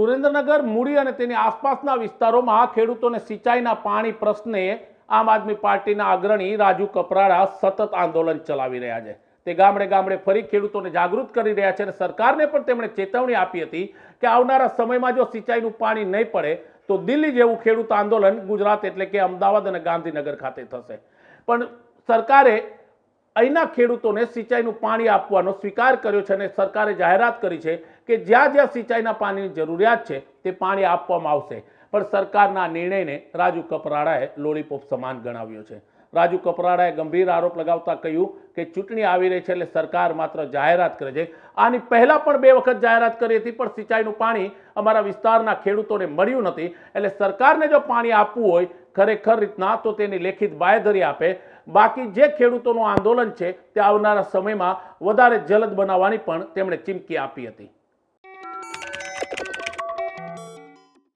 સુરેન્દ્રનગર, મૂડી અને તેની આસપાસના વિસ્તારોમાં ખેડૂતોને સિંચાઈના પાણી પ્રશ્ને આમ આદમી પાર્ટીના અગ્રણી રાજુ કપરાડા સતત આંદોલન ચલાવી રહ્યા છે. તે ગામડે ગામડે ફરી ખેડૂતોને જાગૃત કરી રહ્યા છે અને સરકારને પણ તેમણે ચેતવણી આપી હતી કે આવનારા સમયમાં જો સિંચાઈનું પાણી નહીં પડે, તો દિલ્હી જેવું ખેડૂત આંદોલન ગુજરાત એટલે કે અમદાવાદ અને ગાંધીનગર ખાતે થશે. પણ સરકારે અહીંના ખેડૂતોને સિંચાઈનું પાણી આપવાનો સ્વીકાર કર્યો છે અને સરકારે જાહેરાત કરી છે કે જ્યાં જ્યાં સિંચાઈના પાણીની જરૂરિયાત છે તે પાણી આપવામાં આવશે. પણ સરકારના નિર્ણયને રાજુ કપરાડાએ લોલીપોપ સમાન ગણાવ્યો છે. રાજુ કપરાડાએ ગંભીર આરોપ લગાવતા કહ્યું કે ચૂંટણી આવી રહી છે એટલે સરકાર માત્ર જાહેરાત કરે છે. આની પહેલાં પણ બે વખત જાહેરાત કરી હતી, પણ સિંચાઈનું પાણી અમારા વિસ્તારના ખેડૂતોને મળ્યું નથી. એટલે સરકારને જો પાણી આપવું હોય, ખરેખર રીતના તો તેની લેખિત બાંયધરી આપે. બાકી જે ખેડૂતોનું આંદોલન છે તે આવનારા સમયમાં વધારે જલદ બનાવવાની પણ તેમણે ચીમકી આપી હતી.